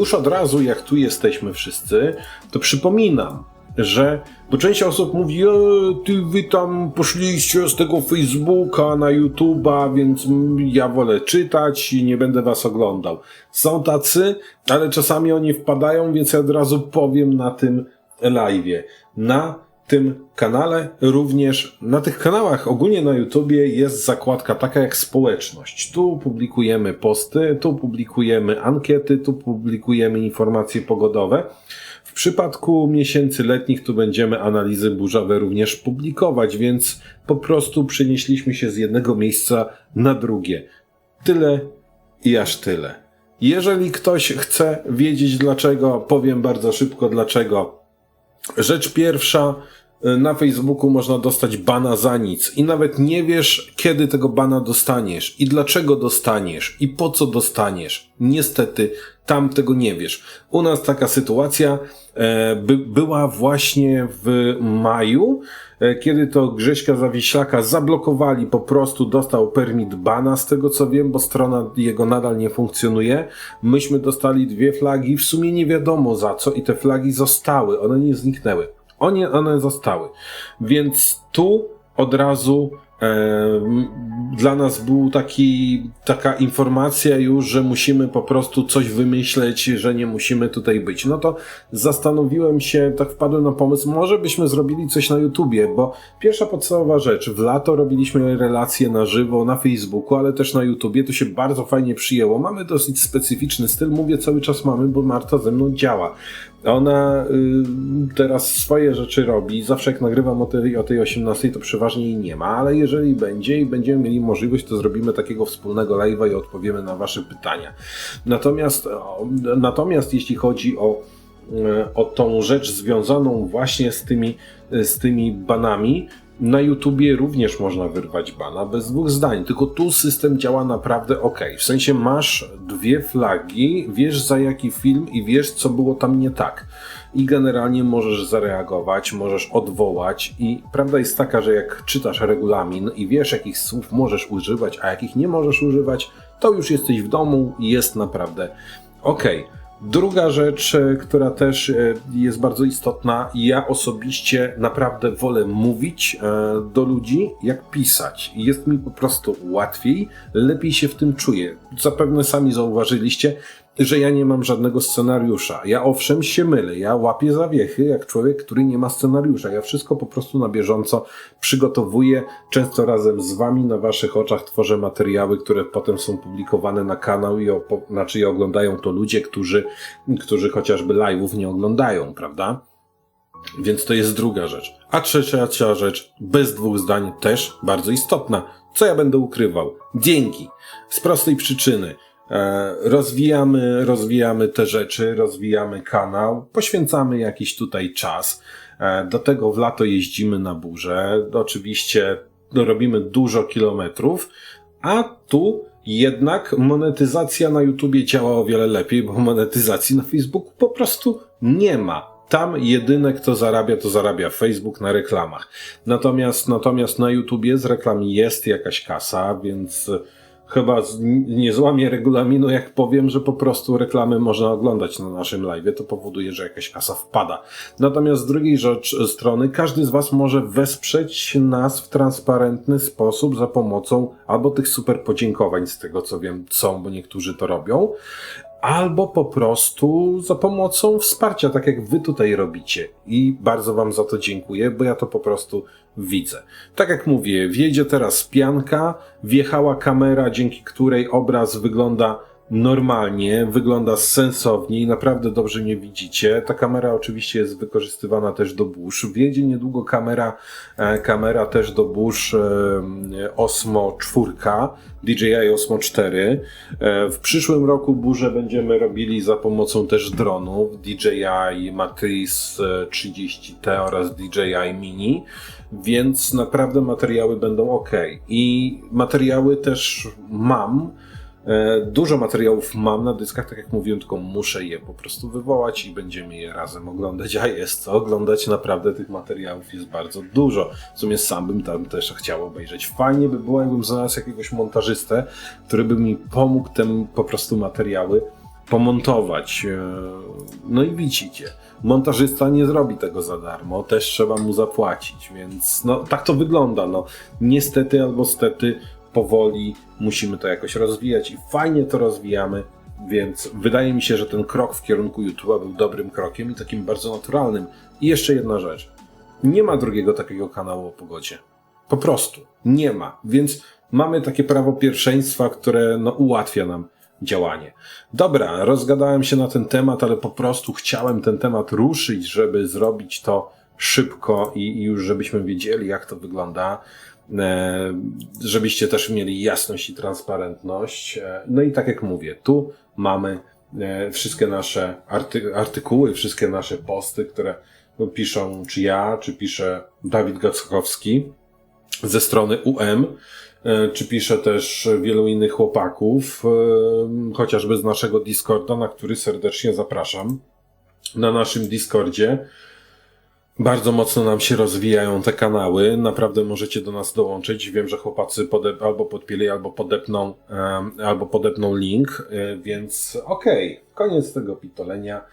Już od razu, jak tu jesteśmy wszyscy, to przypominam, że bo część osób mówi, e, ty wy tam poszliście z tego Facebooka na YouTube'a, więc ja wolę czytać i nie będę was oglądał. Są tacy, ale czasami oni wpadają, więc ja od razu powiem na tym live'ie. Na tym kanale również, na tych kanałach ogólnie na YouTubie jest zakładka taka jak społeczność. Tu publikujemy posty, tu publikujemy ankiety, tu publikujemy informacje pogodowe. W przypadku miesięcy letnich tu będziemy analizy burzowe również publikować, więc po prostu przenieśliśmy się z jednego miejsca na drugie. Tyle i aż tyle. Jeżeli ktoś chce wiedzieć dlaczego, powiem bardzo szybko dlaczego. Rzecz pierwsza, na Facebooku można dostać bana za nic i nawet nie wiesz, kiedy tego bana dostaniesz i dlaczego dostaniesz i po co dostaniesz. Niestety, tam tego nie wiesz. U nas taka sytuacja e, by, była właśnie w maju, e, kiedy to Grześka Zawiślaka zablokowali, po prostu dostał permit bana, z tego co wiem, bo strona jego nadal nie funkcjonuje. Myśmy dostali dwie flagi, w sumie nie wiadomo za co i te flagi zostały, one nie zniknęły. One, one zostały. Więc tu od razu e, dla nas był taki, taka informacja już, że musimy po prostu coś wymyśleć, że nie musimy tutaj być. No to zastanowiłem się, tak wpadłem na pomysł, może byśmy zrobili coś na YouTubie, bo pierwsza podstawowa rzecz, w lato robiliśmy relacje na żywo na Facebooku, ale też na YouTubie, to się bardzo fajnie przyjęło. Mamy dosyć specyficzny styl, mówię cały czas mamy, bo Marta ze mną działa. Ona y, teraz swoje rzeczy robi. Zawsze jak nagrywam o tej, o tej 18, to przeważnie jej nie ma, ale jeżeli będzie i będziemy mieli możliwość, to zrobimy takiego wspólnego live'a i odpowiemy na Wasze pytania. Natomiast, o, natomiast jeśli chodzi o, y, o tą rzecz związaną właśnie z tymi, z tymi banami, na YouTubie również można wyrwać bana bez dwóch zdań, tylko tu system działa naprawdę ok. W sensie masz dwie flagi, wiesz za jaki film i wiesz co było tam nie tak. I generalnie możesz zareagować, możesz odwołać i prawda jest taka, że jak czytasz regulamin i wiesz jakich słów możesz używać, a jakich nie możesz używać, to już jesteś w domu i jest naprawdę ok. Druga rzecz, e, która też e, jest bardzo istotna, ja osobiście naprawdę wolę mówić e, do ludzi, jak pisać. Jest mi po prostu łatwiej, lepiej się w tym czuję. Zapewne sami zauważyliście, że ja nie mam żadnego scenariusza. Ja owszem się mylę, ja łapię zawiechy jak człowiek, który nie ma scenariusza. Ja wszystko po prostu na bieżąco przygotowuję, często razem z wami na waszych oczach tworzę materiały, które potem są publikowane na kanał i opo- znaczy oglądają to ludzie, którzy, którzy chociażby live'ów nie oglądają, prawda? Więc to jest druga rzecz. A trzecia rzecz, bez dwóch zdań, też bardzo istotna. Co ja będę ukrywał? Dzięki. Z prostej przyczyny. E, rozwijamy, rozwijamy te rzeczy, rozwijamy kanał, poświęcamy jakiś tutaj czas. E, do tego w lato jeździmy na burze. Oczywiście robimy dużo kilometrów, a tu jednak monetyzacja na YouTubie działa o wiele lepiej, bo monetyzacji na Facebooku po prostu nie ma. Tam jedyne, kto zarabia, to zarabia Facebook na reklamach. Natomiast, natomiast na YouTubie z reklam jest jakaś kasa, więc chyba z- nie złamię regulaminu, jak powiem, że po prostu reklamy można oglądać na naszym live. To powoduje, że jakaś kasa wpada. Natomiast z drugiej rzecz, strony, każdy z Was może wesprzeć nas w transparentny sposób za pomocą albo tych super podziękowań, z tego co wiem, są, bo niektórzy to robią, albo po prostu za pomocą wsparcia, tak jak wy tutaj robicie. I bardzo wam za to dziękuję, bo ja to po prostu widzę. Tak jak mówię, wjedzie teraz pianka, wjechała kamera, dzięki której obraz wygląda normalnie, wygląda sensownie i naprawdę dobrze mnie widzicie. Ta kamera oczywiście jest wykorzystywana też do burz. Wjedzie niedługo kamera, e, kamera też do burz e, Osmo 4, DJI Osmo 4. E, w przyszłym roku burze będziemy robili za pomocą też dronów DJI Matrix e, 30T oraz DJI Mini, więc naprawdę materiały będą ok. I materiały też mam. E, Dużo materiałów mam na dyskach, tak jak mówiłem, tylko muszę je po prostu wywołać i będziemy je razem oglądać. A jest co oglądać, naprawdę tych materiałów jest bardzo dużo. W sumie sam bym tam też chciał obejrzeć. Fajnie by było, jakbym znalazł jakiegoś montażystę, który by mi pomógł te po prostu materiały pomontować. e, No i widzicie, montażysta nie zrobi tego za darmo, też trzeba mu zapłacić, więc no, tak to wygląda. No, niestety albo stety powoli musimy to jakoś rozwijać i fajnie to rozwijamy, więc wydaje mi się, że ten krok w kierunku YouTube'a był dobrym krokiem i takim bardzo naturalnym. I jeszcze jedna rzecz. Nie ma drugiego takiego kanału o pogodzie. Po prostu nie ma. Więc mamy takie prawo pierwszeństwa, które no, ułatwia nam działanie. Dobra, rozgadałem się na ten temat, ale po prostu chciałem ten temat ruszyć, żeby zrobić to szybko i, i już żebyśmy wiedzieli, jak to wygląda. E, żebyście też mieli jasność i transparentność. E, no i tak jak mówię, tu mamy e, wszystkie nasze arty artykuły, wszystkie nasze posty, które piszą czy ja, czy pisze Dawid Gacchowski ze strony UM, czy pisze też wielu innych chłopaków, chociażby z naszego Discorda, na który serdecznie zapraszam. Na naszym Discordzie bardzo mocno nam się rozwijają te kanały. Naprawdę możecie do nas dołączyć. Wiem, że chłopacy pode- albo podpieli, albo podepną, em, albo podepną link, e, więc okej, koniec tego pitolenia.